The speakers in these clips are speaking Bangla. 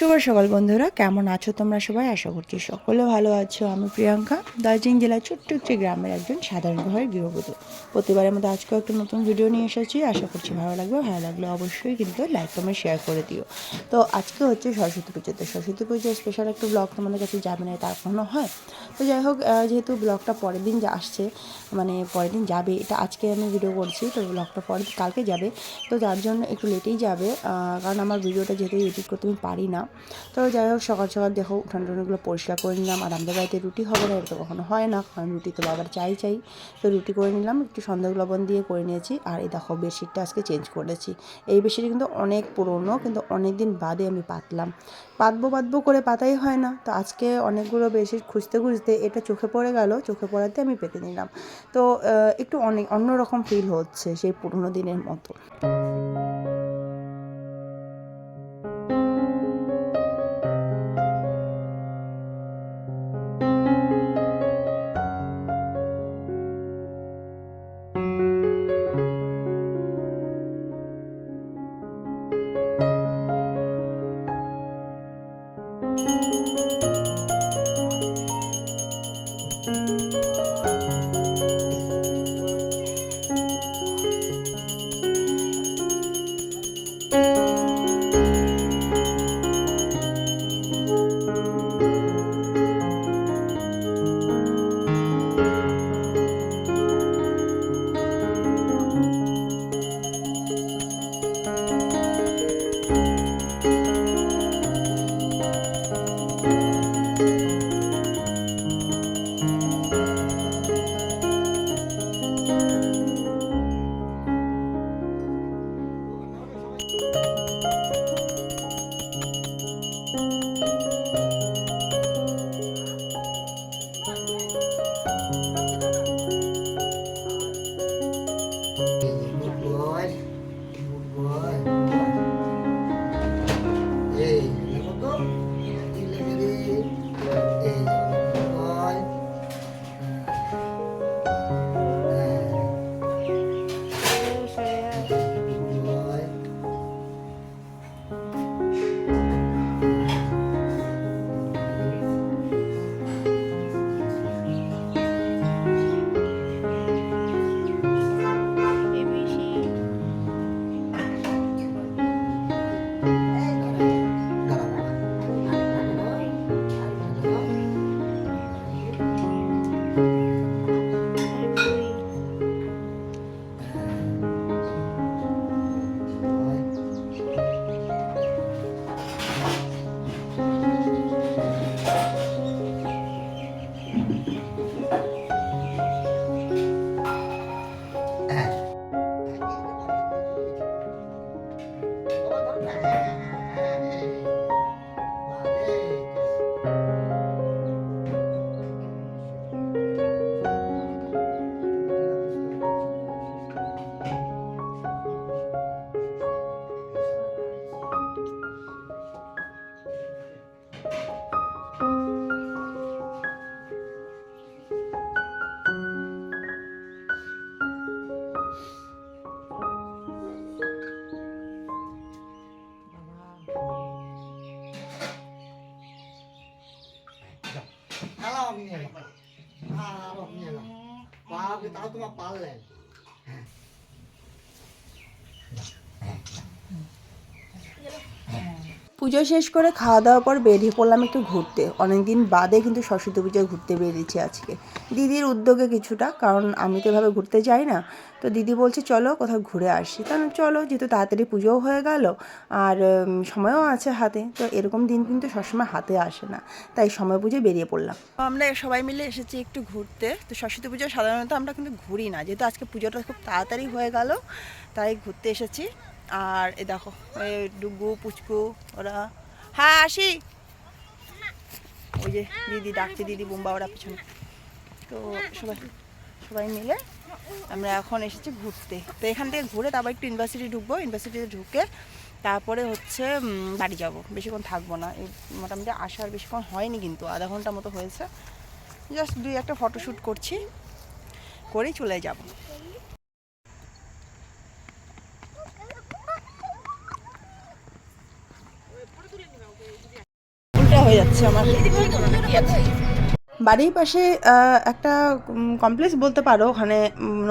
শুভ সকাল বন্ধুরা, কেমন আছো তোমরা সবাই? আশা করছি সকলে ভালো আছো। আমি প্রিয়াঙ্কা, দার্জিলিং জেলার ছোট্ট একটি গ্রামের একজন সাধারণ ঘরের গৃহবধূ। প্রতিবারের মধ্যে আজকেও একটা নতুন ভিডিও নিয়ে এসেছি। আশা করছি ভালো লাগবে। ভালো লাগলে অবশ্যই কিন্তু লাইক কমেন্ট শেয়ার করে দিও। তো আজকে হচ্ছে সরস্বতী পুজো। তো সরস্বতী পুজো স্পেশাল একটা ব্লগ তোমাদের কাছে যাবে না তার কোনো হয়। তো যাই হোক যেহেতু ব্লগটা পরের দিন আসছে মানে পরের দিন যাবে, এটা আজকে আমি ভিডিও করছি। তো ব্লগটা পরের কালকে যাবে। তো যার জন্য একটু লেটেই যাবে কারণ আমার ভিডিওটা যেহেতু এডিট করতে আমি পারি না তো যাই হোক, সকাল সকাল দেখো উঠান টুঠানগুলো পরিষ্কার করে নিলাম। আর আমাদের বাড়িতে রুটি হবে না তো কখনো হয় না, কারণ রুটি তো বাবার চাই চাই। তো রুটি করে নিলাম, একটু সন্দেহ লবণ দিয়ে করে নিয়েছি। আর এই দেখো, বেডশিটটা আজকে চেঞ্জ করেছি। এই বেডশিট কিন্তু অনেক পুরনো, কিন্তু অনেক দিন বাদে আমি পাতলাম। পাতবো পাতবো করে পাতাই হয় না। তো আজকে অনেকগুলো বেডশিট খুঁজতে খুঁজতে এটা চোখে পড়ে গেল, চোখে পড়াতে আমি পেতে নিলাম। তো একটু অনেক অন্যরকম ফিল হচ্ছে সেই পুরনো দিনের মতো। তাও তোমার পারলেন পুজো শেষ করে খাওয়া দাওয়ার পর বেরিয়ে পড়লাম একটু ঘুরতে। অনেকদিন বাদে কিন্তু সরস্বতী পুজোয় ঘুরতে বেরিয়েছি আজকে। দিদির উদ্যোগে কিছুটা, কারণ আমি তো এভাবে ঘুরতে যাই না। তো দিদি বলছে, চলো কোথাও ঘুরে আসি। কারণ চলো, যেহেতু তাড়াতাড়ি পুজোও হয়ে গেল, আর সময়ও আছে হাতে। তো এরকম দিন কিন্তু সবসময় হাতে আসে না। তাই সময় বুঝে বেরিয়ে পড়লাম। আমরা সবাই মিলে এসেছি একটু ঘুরতে। তো সরস্বতী পুজো সাধারণত আমরা কিন্তু ঘুরি না। যেহেতু আজকে পুজোটা খুব তাড়াতাড়ি হয়ে গেল, তাই ঘুরতে এসেছি। আর এ দেখো ডুগু, পুচকু, ওরা। হ্যাঁ আসি। ওই যে দিদি ডাকছে, দিদি বোম্বা, ওরা পিছনে। তো সবাই সবাই মিলে আমরা এখন এসেছি ঘুরতে। তো এখান থেকে ঘুরে তারপর একটু ইউনিভার্সিটি ঢুকবো ইউনিভার্সিটিতে ঢুকে তারপরে হচ্ছে বাড়ি যাব। বেশিক্ষণ থাকব না। এই মোটামুটি আসার বেশিক্ষণ হয়নি কিন্তু, আধা ঘণ্টা মতো হয়েছে। জাস্ট দুই একটা ফটোশ্যুট করছি, করেই চলে যাব। হয়ে যাচ্ছে আমার। বাড়ির পাশে একটা কমপ্লেক্স বলতে পারো, ওখানে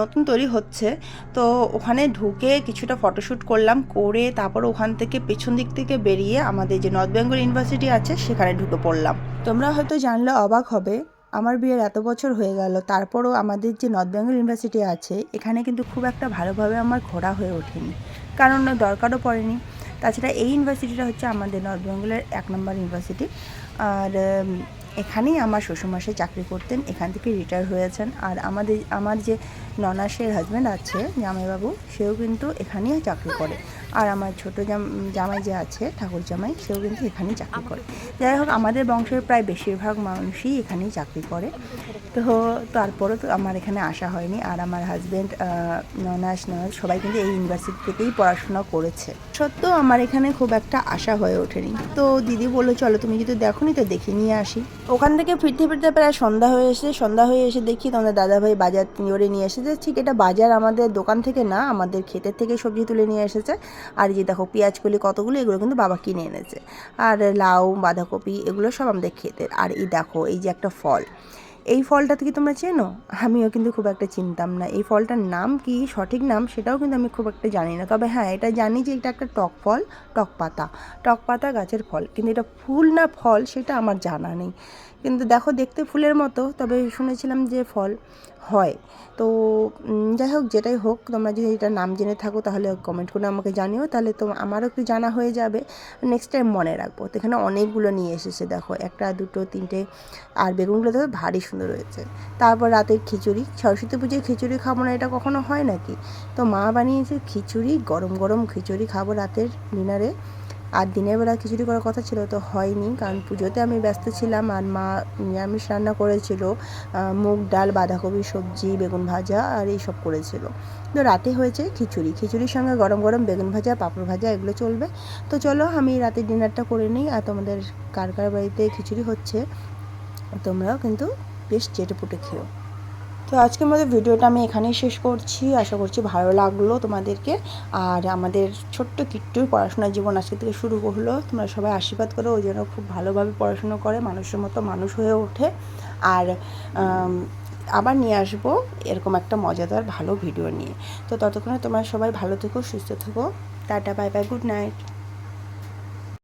নতুন তৈরি হচ্ছে। তো ওখানে ঢুকে কিছুটা ফটোশ্যুট করলাম, করে তারপর ওখান থেকে পেছন দিক থেকে বেরিয়ে আমাদের যে নর্থ বেঙ্গল ইউনিভার্সিটি আছে, সেখানে ঢুকে পড়লাম। তোমরা হয়তো জানলে অবাক হবে, আমার বিয়ের এত বছর হয়ে গেল, তারপরও আমাদের যে নর্থ বেঙ্গল ইউনিভার্সিটি আছে, এখানে কিন্তু খুব একটা ভালোভাবে আমার ঘোরা হয়ে ওঠেনি। কারণ দরকারও পড়েনি। তাছাড়া এই ইউনিভার্সিটিটা হচ্ছে আমাদের নর্থ বেঙ্গলের এক নম্বর ইউনিভার্সিটি। আর এখানেই আমার শ্বশুরমশাই চাকরি করতেন, এখান থেকে রিটায়ার হয়েছেন। আর আমাদের, আমার যে ননাসের হাজব্যান্ড আছে, জামাইবাবু, সেও কিন্তু এখানেই চাকরি করে। আর আমার ছোটো জাম, জামাই যে আছে, ঠাকুর জামাই, সেও কিন্তু এখানেই চাকরি করে। যাই হোক, আমাদের বংশের প্রায় বেশিরভাগ মানুষই এখানেই চাকরি করে। তো তারপরও তো আমার এখানে আসা হয়নি। আর আমার হাজব্যান্ড ননাস ননাস সবাই কিন্তু এই ইউনিভার্সিটি থেকেই পড়াশোনা করেছে। সত্ত্বেও আমার এখানে খুব একটা আশা হয়ে ওঠেনি। তো দিদি বলল, চলো তুমি যদি দেখো নি তো দেখে নিয়ে আসি। ওখান থেকে ফিরতে ফিরতে প্রায় সন্ধ্যা হয়ে এসে সন্ধ্যা হয়ে এসে দেখি তোমাদের দাদাভাই বাজার করে নিয়ে এসেছে। ঠিক এটা বাজার আমাদের দোকান থেকে না, আমাদের ক্ষেতের থেকে সবজি তুলে নিয়ে এসেছে। আর যে দেখো পেঁয়াজগুলি কতগুলো, এগুলো কিন্তু বাবা কিনে এনেছে। আর লাউ, বাঁধাকপি, এগুলো সব আমাদের ক্ষেতের। আর এই দেখো, এই যে একটা ফল। এই ফলটা কি তোমরা চেনো? আমিও কিন্তু খুব একটা চিনতাম না। এই ফলটার নাম কি? সঠিক নাম সেটাও কিন্তু আমি খুব একটা জানি না। তবে হ্যাঁ এটা জানি যে এটা একটা টক ফল, টক পাতা। টক পাতা গাছের ফল। কিন্তু এটা ফুল না ফল সেটা আমার জানা নেই। কিন্তু দেখো, দেখতে ফুলের মতো, তবে শুনেছিলাম যে ফল হয়। তো যাই হোক, যেটাই হোক, তোমরা যদি এটা নাম জেনে থাকো, তাহলে কমেন্ট করে আমাকে জানিও। তাহলে তো আমারও একটু জানা হয়ে যাবে। নেক্সট টাইম মনে রাখব। তো এখানে অনেকগুলো নিয়ে এসেছে, দেখো। একটা, দুটো, তিনটে, আর বেগুনগুলো তো ভারী সুন্দর হয়েছে। তারপর রাতের খিচুড়ি, সরস্বতী পুজোয় খিচুড়ি খাব না, এটা কখনো হয় নাকি? তো মা বানিয়েছে খিচুড়ি, গরম গরম খিচুড়ি খাব রাতের ডিনারে। আর দিনের বেলা খিচুড়ি করার কথা ছিল, তো হয়নি, কারণ পুজোতে আমি ব্যস্ত ছিলাম আর মা নিরামিষ রান্না করেছিল মুগ ডাল, বাঁধাকপি, সবজি, বেগুন ভাজা আর এইসব করেছিল। তো রাতে হয়েছে খিচুড়ি। খিচুড়ির সঙ্গে গরম গরম বেগুন ভাজা, পাঁপড় ভাজা এগুলো চলবে। তো চলো আমি রাতের ডিনারটা করে নিই, আর তোমাদের কার কার বাড়িতে খিচুড়ি হচ্ছে তোমরাও কিন্তু বেশ চেটে পুটে খেও তো আজকের মতো ভিডিওটা আমি এখানেই শেষ করছি। আশা করছি ভালো লাগল তোমাদেরকে। আর আমাদের ছোট্ট কিট্টুর পড়াশোনার জীবন আজকে থেকে শুরু হলো। তোমরা সবাই আশীর্বাদ করো ওই জন্য খুব ভালোভাবে পড়াশুনো করে, মানুষের মতো মানুষ হয়ে ওঠে। আর আবার নিয়ে আসব এরকম একটা মজাদার ভালো ভিডিও নিয়ে। তো ততক্ষণে তোমরা সবাই ভালো থেকো, সুস্থ থেকো। Tata, bye bye, good night.